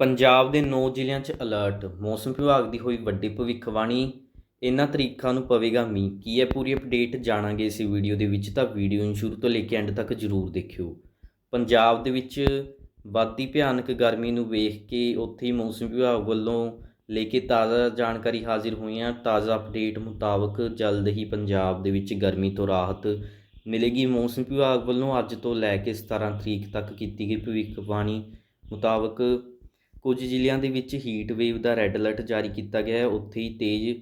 ਪੰਜਾਬ ਦੇ 9 ਜ਼ਿਲ੍ਹਿਆਂ 'ਚ ਅਲਰਟ ਮੌਸਮ ਵਿਭਾਗ ਦੀ ਹੋਈ ਵੱਡੀ ਭਵਿੱਖਬਾਣੀ। ਇਹਨਾਂ ਤਰੀਕਾਂ ਨੂੰ ਪਵੇਗਾ ਮੀਂਹ। ਕੀ ਹੈ ਪੂਰੀ ਅਪਡੇਟ ਜਾਣਾਂਗੇ ਇਸ ਵੀਡੀਓ ਦੇ ਵਿੱਚ, ਤਾਂ ਵੀਡੀਓ ਨੂੰ ਸ਼ੁਰੂ ਤੋਂ ਲੈ ਕੇ ਐਂਡ ਤੱਕ ਜ਼ਰੂਰ ਦੇਖਿਓ। ਪੰਜਾਬ ਦੇ ਵਿੱਚ ਵੱਧਦੀ ਭਿਆਨਕ ਗਰਮੀ ਨੂੰ ਵੇਖ ਕੇ ਉੱਥੇ ਹੀ ਮੌਸਮ ਵਿਭਾਗ ਵੱਲੋਂ ਲੈ ਕੇ ਤਾਜ਼ਾ ਜਾਣਕਾਰੀ ਹਾਜ਼ਰ ਹੋਈਆਂ। ਤਾਜ਼ਾ ਅਪਡੇਟ ਮੁਤਾਬਕ ਜਲਦ ਹੀ ਪੰਜਾਬ ਦੇ ਵਿੱਚ ਗਰਮੀ ਤੋਂ ਰਾਹਤ ਮਿਲੇਗੀ। ਮੌਸਮ ਵਿਭਾਗ ਵੱਲੋਂ ਅੱਜ ਤੋਂ ਲੈ ਕੇ 17 ਤਰੀਕ ਤੱਕ ਕੀਤੀ ਗਈ ਭਵਿੱਖਬਾਣੀ ਮੁਤਾਬਕ ਕੁਝ ਜ਼ਿਲ੍ਹਿਆਂ ਦੇ ਵਿੱਚ ਹੀਟ ਵੇਵ ਦਾ ਰੈੱਡ ਅਲਰਟ ਜਾਰੀ ਕੀਤਾ ਗਿਆ ਹੈ। ਉੱਥੇ ਹੀ ਤੇਜ਼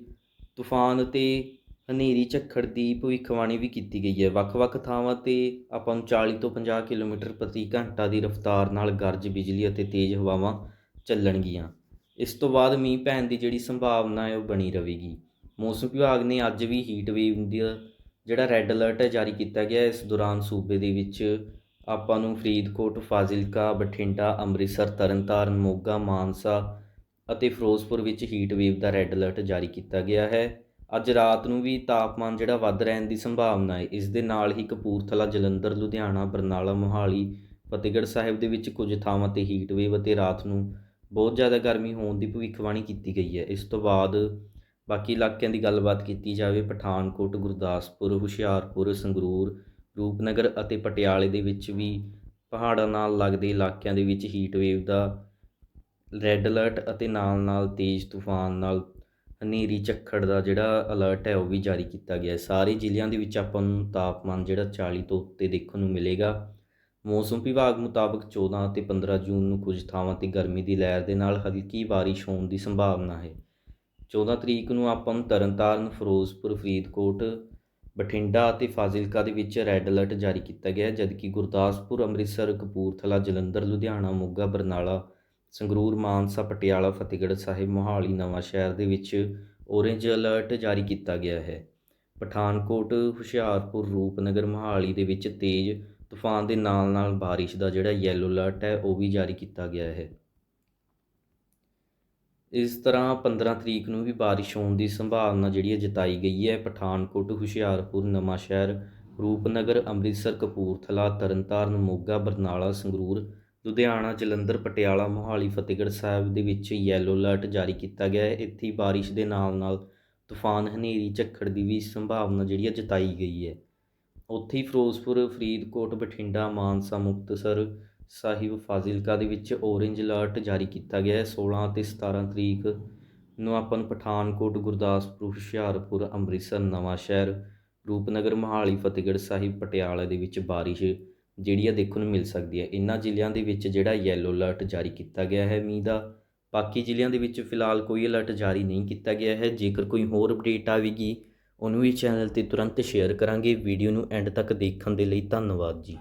ਤੂਫਾਨ ਅਤੇ ਹਨੇਰੀ, ਝੱਖੜ ਦੀ ਭਵਿੱਖਬਾਣੀ ਵੀ ਕੀਤੀ ਗਈ ਹੈ। ਵੱਖ-ਵੱਖ ਥਾਵਾਂ ਤੇ ਆਪਾਂ ਨੂੰ 40 ਤੋਂ 50 ਕਿਲੋਮੀਟਰ ਪ੍ਰਤੀ ਘੰਟਾ ਦੀ ਰਫ਼ਤਾਰ ਨਾਲ ਗਰਜ, ਬਿਜਲੀ ਅਤੇ ਤੇਜ਼ ਹਵਾਵਾਂ ਚੱਲਣਗੀਆਂ। ਇਸ ਤੋਂ ਬਾਅਦ ਮੀਂਹ ਪੈਣ ਦੀ ਜਿਹੜੀ ਸੰਭਾਵਨਾ ਹੈ, ਉਹ ਬਣੀ ਰਹੇਗੀ। ਮੌਸਮ ਵਿਭਾਗ ਨੇ ਅੱਜ ਵੀ ਹੀਟ ਵੇਵ ਦਾ ਜਿਹੜਾ ਰੈੱਡ ਅਲਰਟ ਹੈ, ਜਾਰੀ ਕੀਤਾ ਗਿਆ ਇਸ ਦੌਰਾਨ ਸੂਬੇ ਦੇ ਵਿੱਚ ਆਪਾਂ ਨੂੰ ਫਰੀਦਕੋਟ, ਫਾਜ਼ਿਲਕਾ, ਬਠਿੰਡਾ, ਅੰਮ੍ਰਿਤਸਰ, ਤਰਨਤਾਰਨ, ਮੋਗਾ, ਮਾਨਸਾ ਅਤੇ ਫਿਰੋਜ਼ਪੁਰ ਵਿੱਚ ਹੀਟ ਵੇਵ ਦਾ ਰੈੱਡ ਅਲਰਟ ਜਾਰੀ ਕੀਤਾ ਗਿਆ ਹੈ। ਅੱਜ ਰਾਤ ਨੂੰ ਵੀ ਤਾਪਮਾਨ ਜਿਹੜਾ ਵੱਧ ਰਹਿਣ ਦੀ ਸੰਭਾਵਨਾ ਹੈ, ਇਸ ਦੇ ਨਾਲ ਹੀ ਕਪੂਰਥਲਾ, ਜਲੰਧਰ, ਲੁਧਿਆਣਾ, ਬਰਨਾਲਾ, ਮੋਹਾਲੀ, ਫਤਿਹਗੜ੍ਹ ਸਾਹਿਬ ਦੇ ਵਿੱਚ ਕੁਝ ਥਾਵਾਂ ਤੇ ਹੀਟ ਵੇਵ ਅਤੇ ਰਾਤ ਨੂੰ ਬਹੁਤ ਜ਼ਿਆਦਾ ਗਰਮੀ ਹੋਣ ਦੀ ਭਵਿੱਖਬਾਣੀ ਕੀਤੀ ਗਈ ਹੈ। ਇਸ ਤੋਂ ਬਾਅਦ ਬਾਕੀ ਇਲਾਕਿਆਂ ਦੀ ਗੱਲਬਾਤ ਕੀਤੀ ਜਾਵੇ, ਪਠਾਨਕੋਟ, ਗੁਰਦਾਸਪੁਰ, ਹੁਸ਼ਿਆਰਪੁਰ, ਸੰਗਰੂਰ ਰੂਪਨਗਰ ਅਤੇ ਪਟਿਆਲੇ ਦੇ ਵਿੱਚ ਵੀ ਪਹਾੜਾਂ ਨਾਲ ਲੱਗਦੇ ਇਲਾਕਿਆਂ ਦੇ ਵਿੱਚ ਹੀਟ ਵੇਵ ਦਾ ਰੈੱਡ ਅਲਰਟ ਅਤੇ ਨਾਲ ਨਾਲ ਤੇਜ਼ ਤੂਫਾਨ ਨਾਲ ਹਨੇਰੀ ਝੱਖੜ ਦਾ ਜਿਹੜਾ ਅਲਰਟ ਹੈ ਉਹ ਵੀ ਜਾਰੀ ਕੀਤਾ ਗਿਆ ਹੈ। ਸਾਰੇ ਜ਼ਿਲ੍ਹਿਆਂ ਦੇ ਵਿੱਚ ਆਪਾਂ ਨੂੰ ਤਾਪਮਾਨ ਜਿਹੜਾ 40 ਤੋਂ ਉੱਤੇ ਦੇਖਣ ਨੂੰ ਮਿਲੇਗਾ। ਮੌਸਮ ਵਿਭਾਗ ਮੁਤਾਬਕ 14 ਅਤੇ 15 ਜੂਨ ਨੂੰ ਕੁਝ ਥਾਵਾਂ ਤੇ ਗਰਮੀ ਦੀ ਲਹਿਰ ਦੇ ਨਾਲ ਹਲਕੀ ਬਾਰਿਸ਼ ਹੋਣ ਦੀ ਸੰਭਾਵਨਾ ਹੈ। 14 ਤਰੀਕ ਨੂੰ ਆਪਾਂ ਨੂੰ ਤਰਨਤਾਰਨ, ਫਿਰੋਜ਼ਪੁਰ, ਫਰੀਦਕੋਟ ਬਠਿੰਡਾ ਅਤੇ ਫਾਜ਼ਿਲਕਾ ਦੇ ਵਿੱਚ ਰੈੱਡ ਅਲਰਟ ਜਾਰੀ ਕੀਤਾ ਗਿਆ ਹੈ, ਜਦਕਿ ਗੁਰਦਾਸਪੁਰ, ਅੰਮ੍ਰਿਤਸਰ, ਕਪੂਰਥਲਾ, ਜਲੰਧਰ, ਲੁਧਿਆਣਾ, ਮੋਗਾ, ਬਰਨਾਲਾ, ਸੰਗਰੂਰ, ਮਾਨਸਾ, ਪਟਿਆਲਾ, ਫਤਿਹਗੜ੍ਹ ਸਾਹਿਬ, ਮੋਹਾਲੀ, ਨਵਾਂ ਸ਼ਹਿਰ ਦੇ ਵਿੱਚ ਔਰੇਂਜ ਅਲਰਟ ਜਾਰੀ ਕੀਤਾ ਗਿਆ ਹੈ। ਪਠਾਨਕੋਟ, ਹੁਸ਼ਿਆਰਪੁਰ, ਰੂਪਨਗਰ, ਮੋਹਾਲੀ ਦੇ ਵਿੱਚ ਤੇਜ਼ ਤੂਫਾਨ ਦੇ ਨਾਲ ਨਾਲ ਬਾਰਿਸ਼ ਦਾ ਜਿਹੜਾ ਯੈਲੋ ਅਲਰਟ ਹੈ, ਉਹ ਵੀ ਜਾਰੀ ਕੀਤਾ ਗਿਆ ਹੈ। ਇਸ ਤਰ੍ਹਾਂ 15 ਤਰੀਕ ਨੂੰ ਵੀ ਬਾਰਿਸ਼ ਹੋਣ ਦੀ ਸੰਭਾਵਨਾ ਜਿਹੜੀ ਹੈ ਜਤਾਈ ਗਈ ਹੈ। ਪਠਾਨਕੋਟ, ਹੁਸ਼ਿਆਰਪੁਰ ਨਵਾਂਸ਼ਹਿਰ ਰੂਪਨਗਰ, ਅੰਮ੍ਰਿਤਸਰ, ਕਪੂਰਥਲਾ, ਤਰਨਤਾਰਨ, ਮੋਗਾ, ਬਰਨਾਲਾ, ਸੰਗਰੂਰ, ਲੁਧਿਆਣਾ, ਜਲੰਧਰ, ਪਟਿਆਲਾ, ਮੋਹਾਲੀ, ਫਤਿਹਗੜ੍ਹ ਸਾਹਿਬ ਦੇ ਵਿੱਚ ਯੈਲੋ ਅਲਰਟ ਜਾਰੀ ਕੀਤਾ ਗਿਆ ਹੈ। ਇੱਥੇ ਹੀ ਬਾਰਿਸ਼ ਦੇ ਨਾਲ ਨਾਲ ਤੂਫਾਨ, ਹਨੇਰੀ, ਝੱਖੜ ਦੀ ਵੀ ਸੰਭਾਵਨਾ ਜਿਹੜੀ ਹੈ ਜਤਾਈ ਗਈ ਹੈ। ਉੱਥੇ ਹੀ ਫਿਰੋਜ਼ਪੁਰ, ਫਰੀਦਕੋਟ, ਬਠਿੰਡਾ, ਮਾਨਸਾ, ਮੁਕਤਸਰ ਸਾਹਿਬ ਫਾਜ਼ਿਲਕਾ ਦੇ ਵਿੱਚ ਔਰੇਂਜ ਅਲਰਟ ਜਾਰੀ ਕੀਤਾ ਗਿਆ ਹੈ। 16 ਅਤੇ 17 ਤਰੀਕ ਨੂੰ ਆਪਾਂ ਨੂੰ ਪਠਾਨਕੋਟ, ਗੁਰਦਾਸਪੁਰ, ਹੁਸ਼ਿਆਰਪੁਰ, ਅੰਮ੍ਰਿਤਸਰ, ਨਵਾਂ ਸ਼ਹਿਰ, ਰੂਪਨਗਰ, ਮੋਹਾਲੀ, ਫਤਿਹਗੜ੍ਹ ਸਾਹਿਬ, ਪਟਿਆਲਾ ਦੇ ਵਿੱਚ ਬਾਰਿਸ਼ ਜਿਹੜੀ ਆ ਦੇਖਣ ਨੂੰ ਮਿਲ ਸਕਦੀ ਹੈ। ਇਹਨਾਂ ਜ਼ਿਲ੍ਹਿਆਂ ਦੇ ਵਿੱਚ ਜਿਹੜਾ ਯੈਲੋ ਅਲਰਟ ਜਾਰੀ ਕੀਤਾ ਗਿਆ ਹੈ। ਮੀਂਹ ਦਾ ਬਾਕੀ ਜ਼ਿਲ੍ਹਿਆਂ ਦੇ ਵਿੱਚ ਫਿਲਹਾਲ ਕੋਈ ਅਲਰਟ ਜਾਰੀ ਨਹੀਂ ਕੀਤਾ ਗਿਆ ਹੈ। ਜੇਕਰ ਕੋਈ ਹੋਰ ਅਪਡੇਟ ਆਵੇਗੀ, ਉਹਨੂੰ ਵੀ ਚੈਨਲ ਤੇ ਤੁਰੰਤ ਸ਼ੇਅਰ ਕਰਾਂਗੇ। ਵੀਡੀਓ ਨੂੰ ਐਂਡ ਤੱਕ ਦੇਖਣ ਦੇ ਲਈ ਧੰਨਵਾਦ ਜੀ।